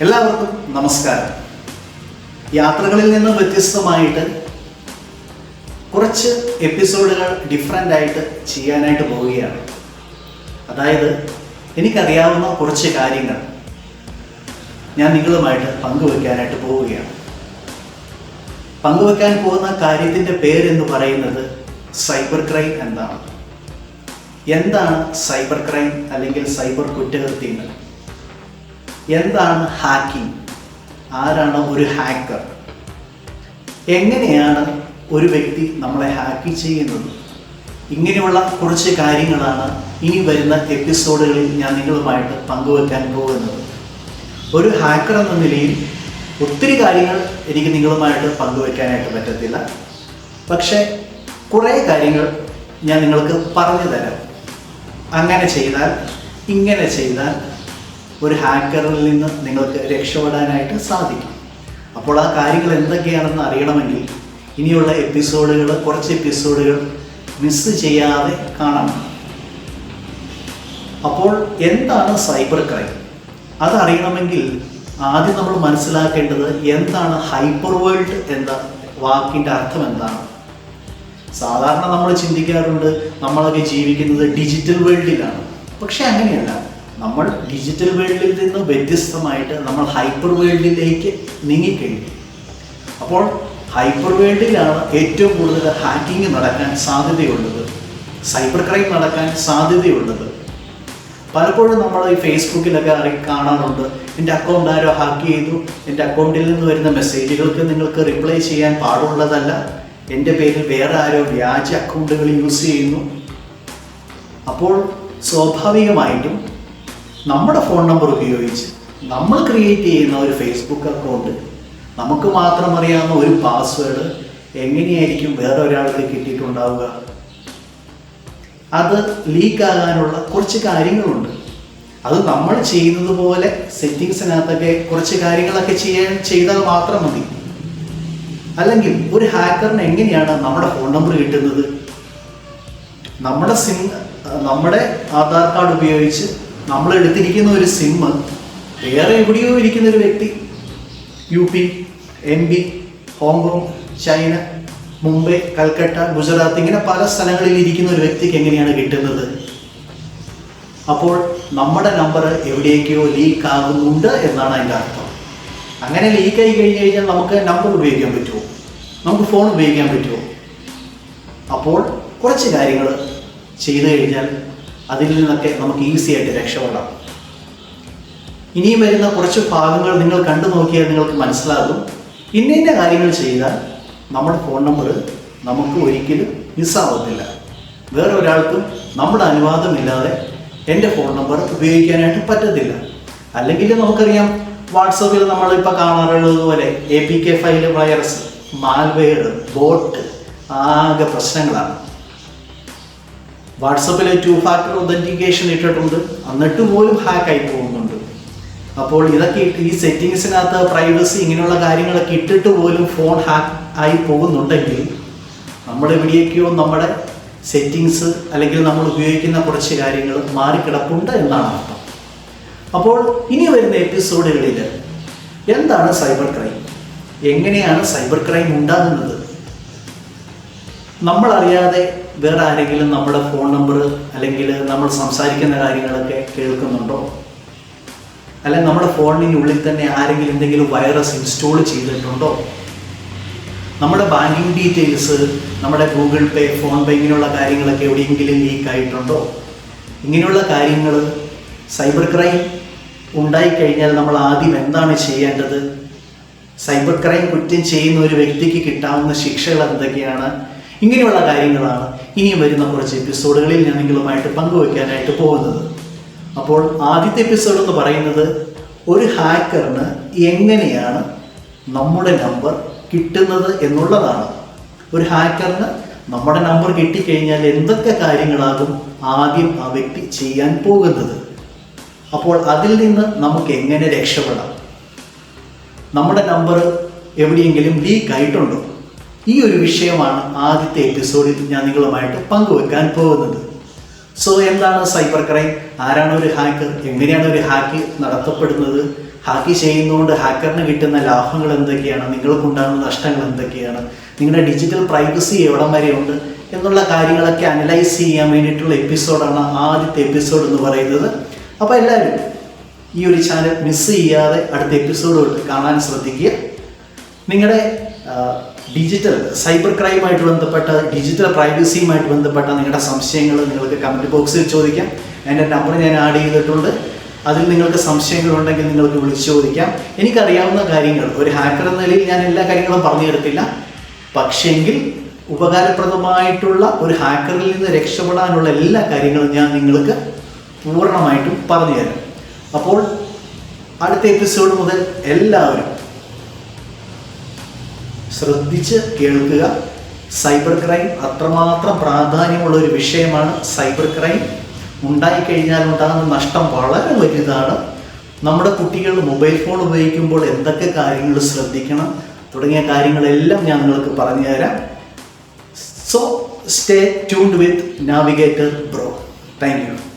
എല്ലാവർക്കും നമസ്കാരം. യാത്രകളിൽ നിന്നും വ്യത്യസ്തമായിട്ട് കുറച്ച് എപ്പിസോഡുകൾ ഡിഫറെന്റ് ആയിട്ട് ചെയ്യാനായിട്ട് പോവുകയാണ്. അതായത് എനിക്കറിയാവുന്ന കുറച്ച് കാര്യങ്ങൾ ഞാൻ നിങ്ങളുമായിട്ട് പങ്കുവെക്കാനായിട്ട് പോവുകയാണ്. പങ്കുവെക്കാൻ പോകുന്ന കാര്യത്തിന്റെ പേരെന്ന് പറയുന്നത് സൈബർ ക്രൈം എന്നാണ്. എന്താണ് സൈബർ ക്രൈം അല്ലെങ്കിൽ സൈബർ കുറ്റകൃത്യങ്ങൾ? എന്താണ് ഹാക്കിംഗ് ആരാണ് ഒരു ഹാക്കർ എങ്ങനെയാണ് ഒരു വ്യക്തി നമ്മളെ ഹാക്ക് ചെയ്യുന്നത്? ഇങ്ങനെയുള്ള കുറച്ച് കാര്യങ്ങളാണ് ഇനി വരുന്ന എപ്പിസോഡുകളിൽ ഞാൻ നിങ്ങളുമായിട്ട് പങ്കുവെക്കാൻ പോകുന്നത്. ഒരു ഹാക്കർ എന്ന നിലയിൽ ഒത്തിരി കാര്യങ്ങൾ എനിക്ക് നിങ്ങളുമായിട്ട് പങ്കുവെക്കാനായിട്ട് പറ്റത്തില്ല. പക്ഷേ കുറേ കാര്യങ്ങൾ ഞാൻ നിങ്ങൾക്ക് പറഞ്ഞു തരാം. അങ്ങനെ ചെയ്താൽ ഇങ്ങനെ ചെയ്താൽ ഒരു ഹാക്കറിൽ നിന്ന് നിങ്ങൾക്ക് രക്ഷപ്പെടാനായിട്ട് സാധിക്കും. അപ്പോൾ ആ കാര്യങ്ങൾ എന്തൊക്കെയാണെന്ന് അറിയണമെങ്കിൽ ഇനിയുള്ള എപ്പിസോഡുകൾ കുറച്ച് എപ്പിസോഡുകൾ മിസ് ചെയ്യാതെ കാണണം. അപ്പോൾ എന്താണ് സൈബർ ക്രൈം? അതറിയണമെങ്കിൽ ആദ്യം നമ്മൾ മനസ്സിലാക്കേണ്ടത് എന്താണ് ഹൈപ്പർ വേൾഡ് എന്ന വാക്കിന്റെ അർത്ഥം എന്താണ്? സാധാരണ നമ്മൾ ചിന്തിക്കാറുണ്ട് നമ്മളൊക്കെ ജീവിക്കുന്നത് ഡിജിറ്റൽ വേൾഡിലാണ്. പക്ഷെ അങ്ങനെയല്ല. നമ്മൾ ഡിജിറ്റൽ വേൾഡിൽ നിന്ന് വ്യത്യസ്തമായിട്ട് നമ്മൾ ഹൈപ്പർ വേൾഡിലേക്ക് നീങ്ങിക്കഴിഞ്ഞു. അപ്പോൾ ഹൈപ്പർ വേൾഡിലാണ് ഏറ്റവും കൂടുതൽ ഹാക്കിംഗ് നടക്കാൻ സാധ്യതയുള്ളത് സൈബർ ക്രൈം നടക്കാൻ സാധ്യതയുള്ളത്. പലപ്പോഴും നമ്മൾ ഈ ഫേസ്ബുക്കിലൊക്കെ അറി കാണാറുണ്ട് എന്റെ അക്കൗണ്ട് ആരോ ഹാക്ക് ചെയ്തു എന്റെ അക്കൗണ്ടിൽ നിന്ന് വരുന്ന മെസ്സേജുകൾക്ക് നിങ്ങൾക്ക് റിപ്ലൈ ചെയ്യാൻ പാടുള്ളതല്ല എന്റെ പേരിൽ വേറെ ആരോ വ്യാജ അക്കൗണ്ടുകൾ യൂസ് ചെയ്യുന്നു. അപ്പോൾ സ്വാഭാവികമായിട്ടും നമ്മുടെ ഫോൺ നമ്പർ ഉപയോഗിച്ച് നമ്മൾ ക്രിയേറ്റ് ചെയ്യുന്ന ഒരു ഫേസ്ബുക്ക് അക്കൗണ്ട് നമുക്ക് മാത്രം അറിയാവുന്ന ഒരു പാസ്വേഡ് എങ്ങനെയായിരിക്കും വേറെ ഒരാൾക്ക് കിട്ടിയിട്ടുണ്ടാവുക? അത് ലീക്ക് ആകാനുള്ള കുറച്ച് കാര്യങ്ങളുണ്ട്. അത് നമ്മൾ ചെയ്യുന്നത് പോലെ സെറ്റിങ്സിനകത്തൊക്കെ കുറച്ച് കാര്യങ്ങളൊക്കെ ചെയ്യാൻ ചെയ്താൽ മാത്രം മതി. അല്ലെങ്കിൽ ഒരു ഹാക്കറിന് എങ്ങനെയാണ് നമ്മുടെ ഫോൺ നമ്പർ കിട്ടുന്നത്? നമ്മുടെ സിം നമ്മുടെ ആധാർ കാർഡ് ഉപയോഗിച്ച് നമ്മൾ എടുത്തിരിക്കുന്ന ഒരു സിം വേറെ എവിടെയോ ഇരിക്കുന്ന ഒരു വ്യക്തി U P M P Hong Kong China Mumbai Calcutta Gujarat ഇങ്ങനെ പല സ്ഥലങ്ങളിൽ ഇരിക്കുന്ന ഒരു വ്യക്തിക്ക് എങ്ങനെയാണ് കിട്ടുന്നത്? അപ്പോൾ നമ്മുടെ നമ്പർ എവിടേക്കോ ലീക്ക് ആകുന്നുണ്ട് എന്നാണ് അതിന്റെ അർത്ഥം. അങ്ങനെ ലീക്ക് ആയി കഴിഞ്ഞ് കഴിഞ്ഞാൽ നമുക്ക് നമ്പർ ഉപയോഗിക്കാൻ പറ്റുമോ? നമുക്ക് ഫോൺ ഉപയോഗിക്കാൻ പറ്റുമോ? അപ്പോൾ കുറച്ച് കാര്യങ്ങൾ ചെയ്തു കഴിഞ്ഞാൽ അതിൽ നിന്നൊക്കെ നമുക്ക് ഈസി ആയിട്ട് രക്ഷപ്പെടാം. ഇനിയും വരുന്ന കുറച്ച് ഭാഗങ്ങൾ നിങ്ങൾ കണ്ടു നോക്കിയാൽ നിങ്ങൾക്ക് മനസ്സിലാകും. ഇന്ന ഇന്ന കാര്യങ്ങൾ ചെയ്താൽ നമ്മുടെ ഫോൺ നമ്പർ നമുക്ക് ഒരിക്കലും മിസ്സാവത്തില്ല വേറെ ഒരാൾക്കും നമ്മുടെ അനുവാദമില്ലാതെ എന്റെ ഫോൺ നമ്പർ ഉപയോഗിക്കാനായിട്ട് പറ്റത്തില്ല. അല്ലെങ്കിൽ നമുക്കറിയാം വാട്സപ്പിൽ നമ്മളിപ്പോൾ കാണാറുള്ളത് പോലെ A P K file virus malware bot ആകെ പ്രശ്നങ്ങളാണ്. വാട്സപ്പിൽ ടു ഫാക്ടർ ഒതന്റിക്കേഷൻ ഇട്ടിട്ടുണ്ട്. എന്നിട്ട് പോലും ഹാക്കായി പോകുന്നുണ്ട്. അപ്പോൾ ഇതൊക്കെ ഈ സെറ്റിങ്സിനകത്ത് പ്രൈവസി ഇങ്ങനെയുള്ള കാര്യങ്ങളൊക്കെ ഇട്ടിട്ട് പോലും ഫോൺ ഹാക്ക് ആയി പോകുന്നുണ്ടെങ്കിൽ നമ്മുടെ വീഡിയോക്കോ നമ്മുടെ സെറ്റിങ്സ് അല്ലെങ്കിൽ നമ്മൾ ഉപയോഗിക്കുന്ന കുറച്ച് കാര്യങ്ങൾ മാറിക്കിടപ്പുണ്ട് എന്നാണ് അർത്ഥം. അപ്പോൾ ഇനി വരുന്ന എപ്പിസോഡുകളിൽ എന്താണ് സൈബർ ക്രൈം എങ്ങനെയാണ് സൈബർ ക്രൈം ഉണ്ടാകുന്നത്? നമ്മൾ അറിയാതെ വേറെ ആരെങ്കിലും നമ്മുടെ ഫോൺ നമ്പർ അല്ലെങ്കിൽ നമ്മൾ സംസാരിക്കുന്ന കാര്യങ്ങളൊക്കെ കേൾക്കുന്നുണ്ടോ? അല്ലെങ്കിൽ നമ്മുടെ ഫോണിനുള്ളിൽ തന്നെ ആരെങ്കിലും എന്തെങ്കിലും വൈറസ് ഇൻസ്റ്റോൾ ചെയ്തിട്ടുണ്ടോ? നമ്മുടെ ബാങ്കിങ് ഡീറ്റെയിൽസ് നമ്മുടെ ഗൂഗിൾ പേ ഫോൺ പേ ഇങ്ങനെയുള്ള കാര്യങ്ങളൊക്കെ എവിടെയെങ്കിലും ലീക്ക് ആയിട്ടുണ്ടോ? ഇങ്ങനെയുള്ള കാര്യങ്ങൾ സൈബർ ക്രൈം ഉണ്ടായിക്കഴിഞ്ഞാൽ നമ്മൾ ആദ്യം എന്താണ് ചെയ്യേണ്ടത്? സൈബർ ക്രൈം കുറ്റം ചെയ്യുന്ന ഒരു വ്യക്തിക്ക് കിട്ടാവുന്ന ശിക്ഷകൾ എന്തൊക്കെയാണ്? ഇങ്ങനെയുള്ള കാര്യങ്ങളാണ് ഇനിയും വരുന്ന കുറച്ച് എപ്പിസോഡുകളിൽ ഞാൻ നിങ്ങളുമായിട്ട് പങ്കുവയ്ക്കാനായിട്ട് പോകുന്നത്. അപ്പോൾ ആദ്യത്തെ എപ്പിസോഡ് എന്ന് പറയുന്നത് ഒരു ഹാക്കറിന് എങ്ങനെയാണ് നമ്മുടെ നമ്പർ കിട്ടുന്നത് എന്നുള്ളതാണ്. ഒരു ഹാക്കറിന് നമ്മുടെ നമ്പർ കിട്ടിക്കഴിഞ്ഞാൽ എന്തൊക്കെ കാര്യങ്ങളാകും ആദ്യം ആ വ്യക്തി ചെയ്യാൻ പോകുന്നത്. അപ്പോൾ അതിൽ നിന്ന് നമുക്ക് എങ്ങനെ രക്ഷപ്പെടാം? നമ്മുടെ നമ്പർ എവിടെയെങ്കിലും ലീക്ക് ആയിട്ടുണ്ടോ ഈ ഒരു വിഷയമാണ് ആദ്യത്തെ എപ്പിസോഡിൽ ഞാൻ നിങ്ങളുമായിട്ട് പങ്കുവെക്കാൻ പോകുന്നത്. സോ എന്താണ് സൈബർ ക്രൈം ആരാണ് ഒരു ഹാക്കർ എങ്ങനെയാണ് ഒരു ഹാക്ക് നടത്തപ്പെടുന്നത്? ഹാക്ക് ചെയ്യുന്നതുകൊണ്ട് ഹാക്കറിന് കിട്ടുന്ന ലാഭങ്ങൾ എന്തൊക്കെയാണ്? നിങ്ങൾക്കുണ്ടാകുന്ന നഷ്ടങ്ങൾ എന്തൊക്കെയാണ്? നിങ്ങളുടെ ഡിജിറ്റൽ പ്രൈവസി എവിടം വരെയുണ്ട് എന്നുള്ള കാര്യങ്ങളൊക്കെ അനലൈസ് ചെയ്യാൻ വേണ്ടിയിട്ടുള്ള എപ്പിസോഡാണ് ആദ്യത്തെ എപ്പിസോഡ് എന്ന് പറയുന്നത്. അപ്പോൾ എല്ലാവരും ഈ ഒരു ചാനൽ മിസ് ചെയ്യാതെ അടുത്ത എപ്പിസോഡ് കാണാൻ ശ്രദ്ധിക്കുക. നിങ്ങളുടെ ഡിജിറ്റൽ സൈബർ ക്രൈമായിട്ട് ബന്ധപ്പെട്ട ഡിജിറ്റൽ പ്രൈവസിയുമായിട്ട് ബന്ധപ്പെട്ട നിങ്ങളുടെ സംശയങ്ങൾ നിങ്ങൾക്ക് കമന്റ് ബോക്സിൽ ചോദിക്കാം. എന്റെ നമ്പർ ഞാൻ ആഡ് ചെയ്തിട്ടുണ്ട്. അതിൽ നിങ്ങൾക്ക് സംശയങ്ങളുണ്ടെങ്കിൽ നിങ്ങൾക്ക് വിളിച്ച് ചോദിക്കാം. എനിക്കറിയാവുന്ന കാര്യങ്ങൾ. ഒരു ഹാക്കർ എന്ന നിലയിൽ ഞാൻ എല്ലാ കാര്യങ്ങളും പറഞ്ഞു തരത്തില്ല. പക്ഷേങ്കിൽ ഉപകാരപ്രദമായിട്ടുള്ള ഒരു ഹാക്കറിൽ നിന്ന് രക്ഷപ്പെടാനുള്ള എല്ലാ കാര്യങ്ങളും ഞാൻ നിങ്ങൾക്ക് പൂർണമായിട്ടും പറഞ്ഞു തരാം. അപ്പോൾ അടുത്ത എപ്പിസോഡ് മുതൽ എല്ലാവരും ശ്രദ്ധിച്ച് കേൾക്കുക. സൈബർ ക്രൈം അത്രമാത്രം പ്രാധാന്യമുള്ള ഒരു വിഷയമാണ് സൈബർ ക്രൈം. ഉണ്ടായിക്കഴിഞ്ഞാൽ ഉണ്ടാകുന്ന നഷ്ടം വളരെ വലുതാണ്. നമ്മുടെ കുട്ടികൾ മൊബൈൽ ഫോൺ ഉപയോഗിക്കുമ്പോൾ എന്തൊക്കെ കാര്യങ്ങൾ ശ്രദ്ധിക്കണം തുടങ്ങിയ കാര്യങ്ങളെല്ലാം ഞാൻ നിങ്ങൾക്ക് പറഞ്ഞു തരാം. So stay tuned with navigator bro thank you